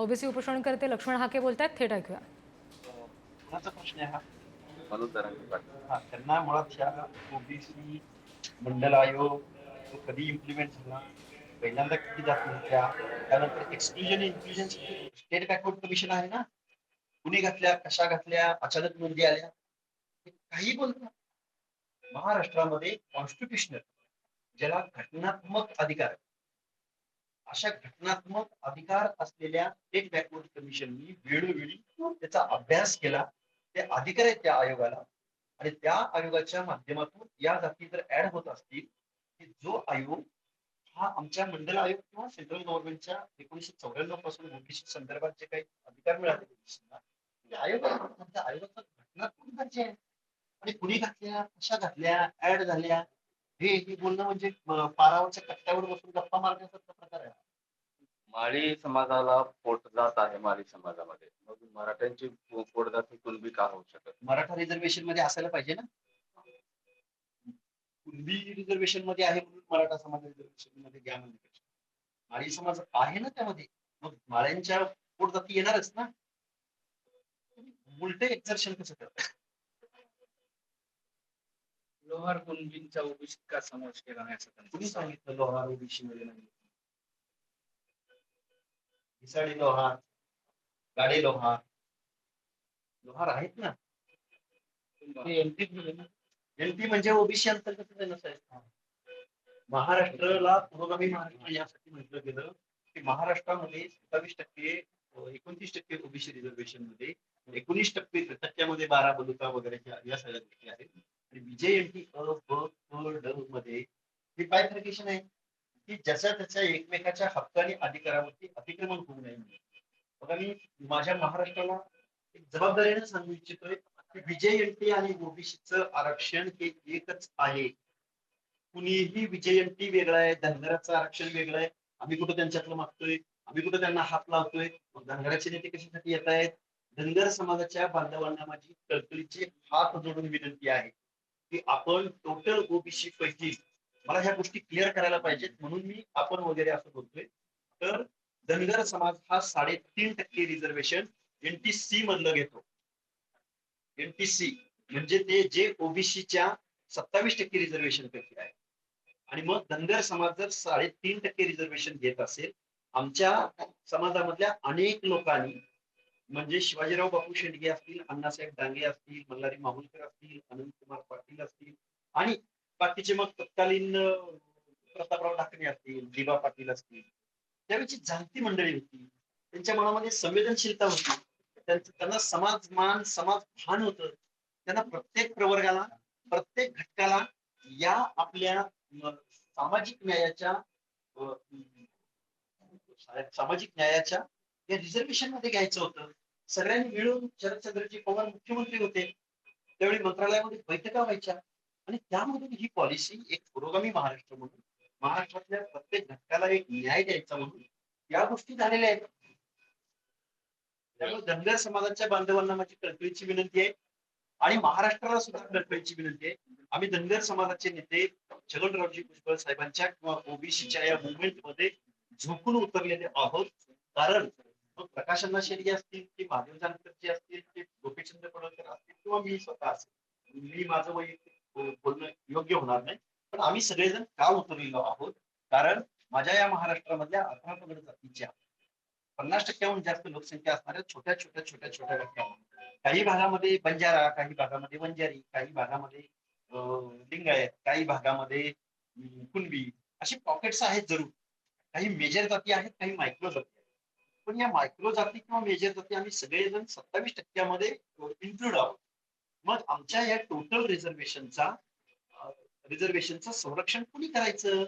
OBC उपोषणकर्ते Laxman Hake बोलतायत थेट ऐकूया. कोणाचा प्रश्न आहे हा. मनोज दरांगे पाटील हा त्यांना मुळात ह्या ओबीसी मंडल आयोग तो कधी इम्प्लिमेंट झाला पहिल्यांदा किती जाती होत्या त्यानंतर exclusion inclusion state backward commission आहे ना? कुणी घातल्या कशा घातल्या अचानक नोंदी आल्या? हे काही बोलतात महाराष्ट्रामध्ये कॉन्स्टिट्युशनल ज्याला घटनात्मक अधिकार आहे. अशा घटनात्मक अधिकार असलेल्या स्टेट बॅकवर्ड कमिशननी वेळोवेळी त्याचा अभ्यास केला. ते अधिकार आहेत त्या आयोगाला. आणि त्या आयोगाच्या माध्यमातून या जाती जर ऍड होत असतील की जो आयोग हा आमच्या मंडल आयोग किंवा सेंट्रल गव्हर्नमेंटच्या एकोणीशे चौऱ्याण्णवपासून ओबीसी संदर्भात जे काही अधिकार मिळाले OBC आयोग आयोगाचा घटनात्मक दर्जा आहे. आणि कुणी घातल्या कशा घातल्या ऍड झाल्या हे हे बोलणं म्हणजे पारावरच्या कट्ट्यावर बसून गप्पा मारण्यासारखा प्रकार आहे. माळी समाजाला पोट जात आहे माळी समाजामध्ये. मग मराठ्यांची पोटजात ही कुणबी का होऊ शकत? मराठा रिझर्वेशनमध्ये असायला पाहिजे ना? कुणबी रिझर्वेशनमध्ये आहे म्हणून मराठा समाज रिझर्वेशनमध्ये घ्या म्हणजे माळी समाज आहे ना त्यामध्ये? मग माळ्यांच्या पोट जाती येणारच ना? उलट एक्झर्शन कसं करतात लोहार कुणबींचा ओबीसीत का समावेश केला नाही असं सांग- सांगितलं लोहार ओबीसी मध्ये नाही? हिसाडी लोहार गाडे लोहार. लोहार आहेत ना. एनपी म्हणजे ओबीसी अंतर्गत नसायचं. महाराष्ट्राला पुरोगामी महाराष्ट्र यासाठी म्हटलं गेलं की महाराष्ट्रामध्ये सत्तावीस टक्के एकोणतीस टक्के ओबीसी रिझर्वेशनमध्ये एकोणीस टक्के टक्क्यामध्ये बारा बलुका वगैरे या- या सगळ्या गोष्टी आहेत. आणि बीजेएनटी अ ब क ड मध्ये हे बायफर्केशन आहे? की ज्याच्या त्याच्या एकमेकाच्या हक्काने अधिकारावरती अतिक्रमण होऊ नये बघा मी माझ्या महाराष्ट्राला एक जबाबदारीने सांगू इच्छितोय. की एंटी आणि ओबीसीचं आरक्षण हे एकच आहे. कुणीही विजय एंटी वेगळं आहे धनगराचं आरक्षण वेगळं आहे. आम्ही कुठं त्यांच्यातलं मागतोय? आम्ही कुठं त्यांना हात लावतोय? मग धनगराचे नेते कशासाठी येत आहेत धनगर समाजाच्या बांधवांना माझी कळकळीची हात जोडून विनंती आहे. की आपण टोटल ओबीसी पैकी मला ह्या गोष्टी क्लिअर करायला पाहिजेत म्हणून मी आपण वगैरे असं बोलतोय. तर धनगर समाज हा साडेतीन टक्के रिझर्वेशन एनटीसी मधलं घेतो. एनटीसी म्हणजे ते जे ओबीसीच्या सत्तावीस टक्के रिझर्वेशन पैकी आहे. आणि मग धनगर समाज जर साडेतीन टक्के रिझर्वेशन घेत असेल आमच्या समाजामधल्या अनेक लोकांनी म्हणजे शिवाजीराव बापू शेंडगे असतील अण्णासाहेब डांगे असतील मल्हारी माहुलकर असतील अनंत कुमार पाटील असतील आणि बाकीचे मग तत्कालीन प्रतापराव ठाकरे असतील दिबा पाटील असतील. त्यावेळची जाणती मंडळी होती. त्यांच्या मनामध्ये संवेदनशीलता होती. त्यांचं त्यांना समाज मान समाज भान होत. त्यांना प्रत्येक प्रवर्गाला प्रत्येक घटकाला या आपल्या सामाजिक न्यायाच्या सामाजिक न्यायाच्या या रिझर्वेशनमध्ये घ्यायचं होतं. सगळ्यांनी मिळून शरदचंद्रजी पवार मुख्यमंत्री होते. त्यावेळी मंत्रालयामध्ये बैठका व्हायच्या. आणि त्यामधून ही पॉलिसी एक पुरोगामी महाराष्ट्र म्हणून महाराष्ट्रातल्या प्रत्येक घटकाला एक न्याय द्यायचा म्हणून या गोष्टी झालेल्या आहेत. त्यामुळे धनगर समाजाच्या बांधवांना माझी कळकळीची विनंती आहे. आणि महाराष्ट्राला सुद्धा कळकळीची विनंती आहे. आम्ही धनगर समाजाचे नेते छगनरावजी भुजबळ साहेबांच्या किंवा ओबीसीच्या या मुवमेंटमध्ये झोकून उतरलेले आहोत. कारण प्रकाशना प्रकाशन्ना असतील की महादेव जानकरची असतील की गोपीचंद्र पडळकर असतील किंवा मी स्वतः असेल मी माझं वैयक्तिक बोलणं योग्य होणार नाही. पण आम्ही सगळेजण का उतरलेलो आहोत? कारण माझ्या या महाराष्ट्रामधल्या अठरा पगड जातीच्या पन्नास टक्क्याहून जास्त लोकसंख्या असणाऱ्या छोट्या छोट्या छोट्या छोट्या टक्क्यावर काही भागामध्ये बंजारा काही भागामध्ये वंजारी काही भागामध्ये अं, लिंगायत काही भागामध्ये कुणबी अशी पॉकेट्स आहेत जरूर. काही मेजर जाती आहेत काही मायक्रो जाती आहेत. पण या मायक्रो जाती किंवा मेजर जाती आम्ही सगळेजण सत्तावीस टक्क्यामध्ये इन्क्लूड आहोत. मग आमच्या या टोटल रिझर्वेशनचा रिझर्वेशनचं संरक्षण कुणी करायचं?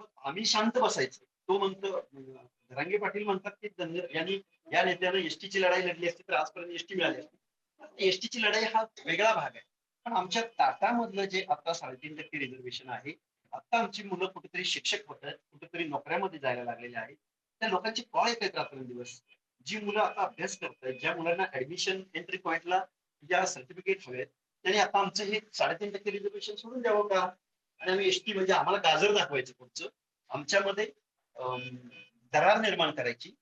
मग आम्ही शांत बसायचं. तो म्हणतो धरांगे पाटील म्हणतात की धनगर यांनी या नेत्यानं एसटीची लढाई लढली असती तर आजपर्यंत एसटी मिळाली असती. एसटीची लढाई हा वेगळा भाग आहे. पण आमच्या ताटामधलं जे आता साडेतीन टक्के रिझर्वेशन आहे आता आमची मुलं कुठेतरी शिक्षक होत आहेत कुठेतरी नोकऱ्यामध्ये जायला लागलेले आहेत. त्या लोकांची कॉल येत आहेत रात्रंदिवस. जी मुलं आता अभ्यास करतात ज्या मुलांना ऍडमिशन एंट्री पॉइंटला ज्या सर्टिफिकेट हवेत त्यांनी आता आमचं हे साडेतीन टक्के रिझर्वेशन सोडून द्यावं का? आणि आम्ही एसटी म्हणजे आम्हाला गाजर दाखवायचं पुढचं. आमच्यामध्ये अं, दरार निर्माण करायची.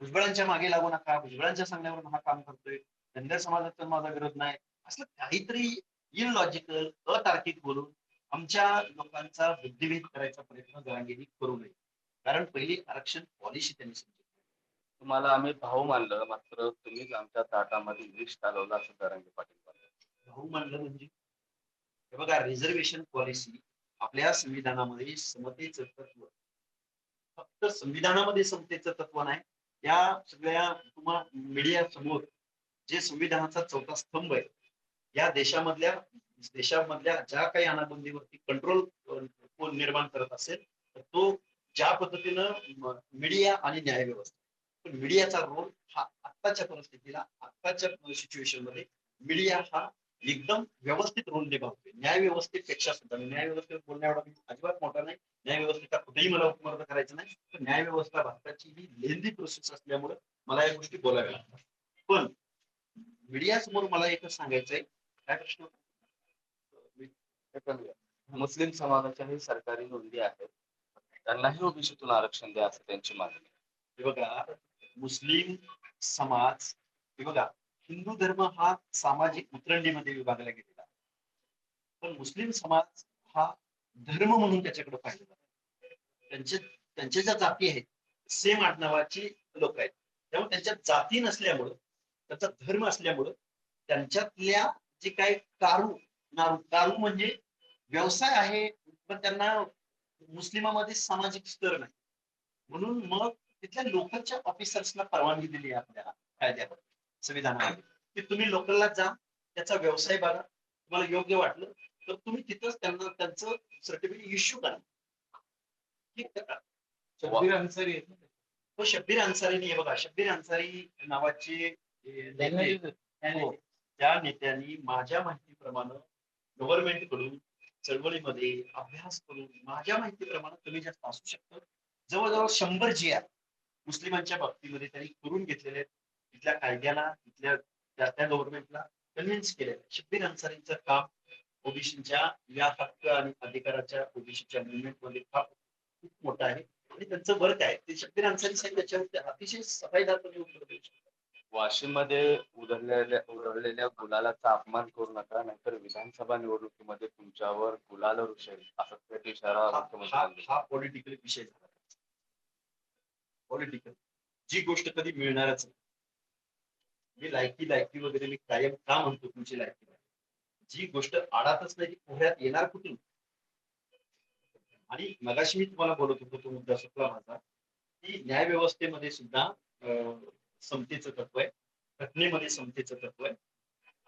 भुजबळांच्या मागे लागू नका. भुजबळांच्या सांगण्यावर हा काम करतोय. धनगर तर माझा विरोध नाही. असलं काहीतरी इलॉजिकल अतार्किक बोलून आमच्या लोकांचा बुद्धिभेद करायचा प्रयत्न जरांगेनी करू नये. कारण पहिली आरक्षण पॉलिसी त्यांनी समजली तुम्हाला आम्ही भाऊ मानलं मात्र तुम्हीच आमच्या ताटामध्ये विष घालवलं असं दरंगे पाटील भाऊ मानलं म्हणजे? हे बघा रिझर्वेशन पॉलिसी आपल्या संविधानामध्ये समतेचं तत्व फक्त संविधानामध्ये समतेचं तत्व नाही या सगळ्या तुम्हा मीडिया समोर जे संविधानाचा चौथा स्तंभ आहे या देशामधल्या देशामधल्या ज्या काही अनाबंदीवरती कंट्रोल कोण निर्माण करत असेल तर तो ज्या पद्धतीनं मीडिया आणि न्याय व्यवस्था पण मीडियाचा रोल हा आत्ताच्या परिस्थितीला आत्ताच्या सिच्युएशनमध्ये मीडिया हा एकदम व्यवस्थित रोल निभावतोय. न्याय व्यवस्थेपेक्षा सुद्धा. न्याय व्यवस्थेवर बोलण्या एवढा मी अजिबात मोठा नाही. न्याय व्यवस्थेचा कुठेही मला उपमर्द करायचं नाही. पण न्याय व्यवस्था भारताची ही लेंदी प्रोसेस असल्यामुळे मला या गोष्टी बोलाव्या लागतात. पण मीडिया समोर मला एकच सांगायचंय. काय प्रश्न? होता? हे मुस्लिम समाजाच्याही सरकारी नोंदी आहेत. त्यांनाही ओबीसीतून आरक्षण द्या असं त्यांची मागणी हे बघा मुस्लिम समाज हे बघा हिंदू धर्म हा सामाजिक उतरंडीमध्ये विभागला गेलेला पण मुस्लिम समाज हा धर्म म्हणून त्याच्याकडे पाहिला जातो त्यांचे त्यांच्या ज्या जाती आहेत सेम आडनावाची लोक आहेत. त्यामुळे त्यांच्या जाती नसल्यामुळं त्याचा धर्म असल्यामुळं त्यांच्यातल्या जे काही कारू नारू कारू म्हणजे व्यवसाय आहे पण त्यांना मुस्लिमामध्ये सामाजिक स्तर नाही म्हणून मग तिथल्या लोकलच्या ऑफिसर्सला परवानगी दिली आहे आपल्या कायद्यावर संविधानामध्ये की तुम्ही लोकलला जा त्याचा व्यवसाय बघा तुम्हाला योग्य वाटलं तर तुम्ही तिथंच त्यांना त्यांचं सर्टिफिकेट इश्यू करा ठीक? शब्बीर अन्सारी. तो शब्बीर अन्सारीने हे बघा शब्बीर अन्सारी नावाचे हो. त्या नेत्यांनी माझ्या माहितीप्रमाणे गव्हर्नमेंटकडून चळवळीमध्ये अभ्यास करून माझ्या माहितीप्रमाणे कमी जास्त असू शकतं. जवळजवळ शंभर जी आर मुस्लिमांच्या बाबतीमध्ये त्यांनी करून घेतलेले आहेत. तिथल्या कायद्याला तिथल्या त्या त्या गव्हर्नमेंटला कन्व्हिन्स केलेलं आहे शब्बीर अन्सारींचं काम ओबीसीच्या या हक्क आणि अधिकाराच्या ओबीसीच्या मुवमेंटमध्ये फार खूप मोठं आहे. आणि त्यांचं वर्क आहे. ते शब्बीर अन्सारी साहेब त्याच्यावर अतिशय सफाईदारपणे उत्तर देऊ शकतात. वाशिममध्ये उधळलेल्या उधळलेल्या गुलालाचा अपमान करू नका नाहीतर विधानसभा निवडणुकीमध्ये तुमच्यावर गुलाल रुशेल असा थेट इशारा हा- मुख्यमंत्र्यांनी पॉलिटिकल विषय झाला. पॉलिटिकल जी गोष्ट कधी मिळणारच नाही. मी लायकी लायकी वगैरे मी कायम का म्हणतो तुमची लायकी. जी गोष्ट आडातच नाही ती पोहऱ्यात येणार कुठून? आणि मगाशी मी तुम्हाला बोलत होतो तो मुद्दा सुटला माझा की न्याय व्यवस्थेमध्ये सुद्धा अं, समतेचं तत्व आहे. घटनेमध्ये समतेचं तत्व आहे.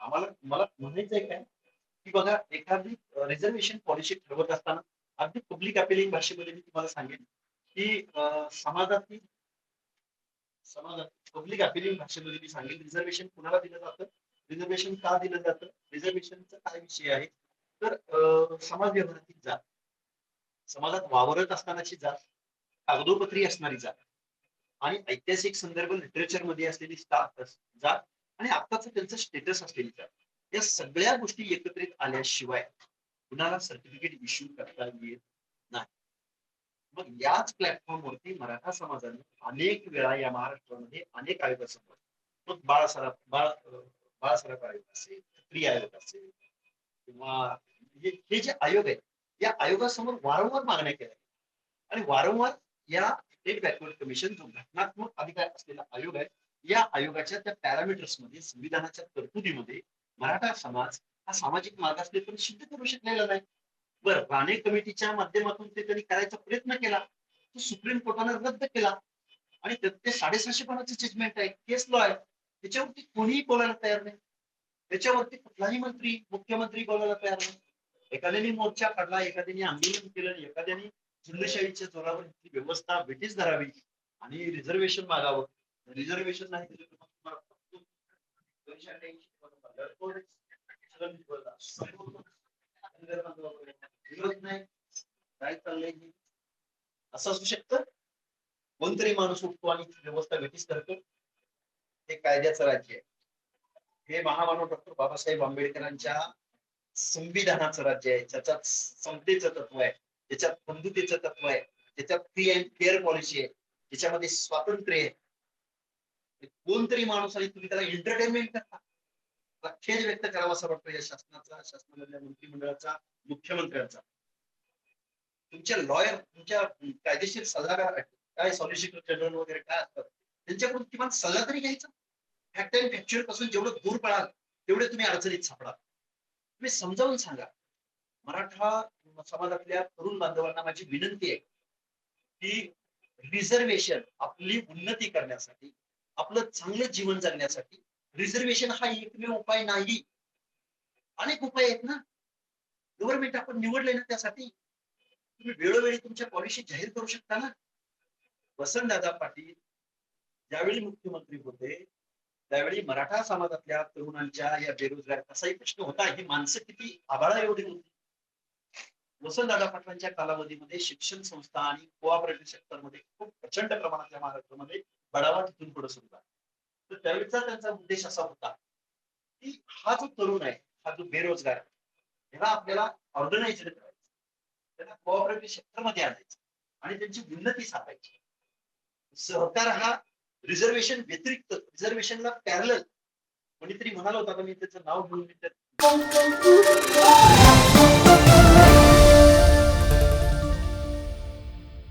आम्हाला मला म्हणायचंय काय? की बघा एखादी रिझर्वेशन पॉलिसी ठरवत असताना अगदी पब्लिक अपिलिंग भाषेमध्ये मी तुम्हाला सांगेन की समाजातील समाजात पब्लिक अपिलिंग भाषेमध्ये मी सांगेन रिझर्वेशन कुणाला दिलं जातं? रिझर्वेशन का दिलं जातं? रिझर्वेशनचा काय विषय आहे? तर समाज व्यवहारातील जात समाजात वावरत असतानाची जात कागदोपत्री असणारी जात आणि ऐतिहासिक संदर्भ लिटरेचरमध्ये असलेली स्टाफ जात आणि आत्ताचं त्यांचं स्टेटस असलेली जात. या सगळ्या गोष्टी एकत्रित आल्याशिवाय कुणाला सर्टिफिकेट इश्यू करता येत नाही. मग याच प्लॅटफॉर्मवरती मराठा समाजाने अनेक वेळा या महाराष्ट्रामध्ये अनेक आयोगासमोर मग बाळासाहेब बाळ बाळासाहेब आयोग असेल खत्री आयोग असेल किंवा हे हे जे आयोग आहेत या आयोगासमोर वारंवार मागण्या केल्या आणि वारंवार या स्टेट बॅकवर्ड कमिशन जो घटनात्मक अधिकार असलेला आयोग आहे या आयोगाच्या त्या पॅरामीटर्समध्ये संविधानाच्या तरतुदीमध्ये मराठा समाज हा सामाजिक मागासले पण सिद्ध करू शकलेला नाही. बरं राणे कमिटीच्या माध्यमातून ते त्यांनी करायचा प्रयत्न केला तो सुप्रीम कोर्टाने रद्द केला. आणि ते- साडेसहाशे पानाचे जजमेंट आहे केस लॉ आहे. त्याच्यावरती कोणीही बोलायला तयार नाही. त्याच्यावरती कुठलाही मंत्री मुख्यमंत्री बोलायला तयार नाही. एखाद्याने मोर्चा काढला एखाद्याने आंदोलन केलं एखाद्याने झुंडशाहीच्या जोरावर ही व्यवस्था ब्रिटिश धरावी आणि रिझर्वेशन मागावं. रिझर्वेशन नाही दिलं तर मग तुम्हाला फक्त काय चाललंय असं असू शकतं. कोणतरी माणूस उठतो आणि ती व्यवस्था ब्रिटिश करतो हे कायद्याचं राज्य आहे. हे महामानव डॉक्टर बाबासाहेब आंबेडकरांच्या संविधानाचं राज्य आहे. ज्याच्यात समतेचं तत्व आहे. त्याच्यात बंधुतेचं तत्व आहे ज्याच्यात फ्री अँड फेअर पॉलिसी आहे त्याच्यामध्ये स्वातंत्र्य आहे. कोणतरी माणूस आणि तुम्ही त्याला एंटरटेनमेंट करता. मला खेद व्यक्त करावा असं वाटतं या शासनाचा शासनामधल्या मंत्रिमंडळाचा मुख्यमंत्र्यांचा. तुमच्या लॉयर तुमच्या कायदेशीर सल्लागार काय सॉलिसिटर जनरल वगैरे काय असतात? त्यांच्याकडून किमान सल्ला तरी घ्यायचा. फॅक्ट अँड फॅक्च्युअलपासून जेवढं दूर पडाल तेवढे तुम्ही अडचणीत सापडाल. तुम्ही समजावून सांगा. मराठा समाजातल्या तरुण बांधवांना माझी विनंती आहे की रिझर्वेशन आपली उन्नती करण्यासाठी आपलं चांगलं जीवन जगण्यासाठी रिझर्वेशन हा एकमेव उपाय नाही. अनेक उपाय आहेत ना. गव्हर्नमेंट आपण निवडले ना त्यासाठी. तुम्ही वेळोवेळी तुमच्या पॉलिसी जाहीर करू शकता ना. वसंतदादा पाटील ज्यावेळी मुख्यमंत्री होते त्यावेळी मराठा समाजातल्या तरुणांच्या या बेरोजगार असाही प्रश्न होता ही माणसं किती आबाळा एवढी होती. वसंतदादा पाटलांच्या कालावधीमध्ये शिक्षण संस्था आणि कोऑपरेटिव्ह सेक्टरमध्ये खूप प्रचंड प्रमाणात या महाराष्ट्रामध्ये बढावा तिथून पुढे सुरू झाला. तर त्यावेळेचा त्यांचा उद्देश असा होता की हा जो तरुण आहे हा जो बेरोजगार आहे त्याला आपल्याला ऑर्गनाइज करायचं त्यांना कोऑपरेटिव्ह सेक्टरमध्ये आणायचं आणि त्यांची उन्नती साधायची सहकार हा रिझर्वेशन व्यतिरिक्त रिझर्वेशनला पॅरल कोणीतरी म्हणाला होता का मी त्याचं नाव घेऊन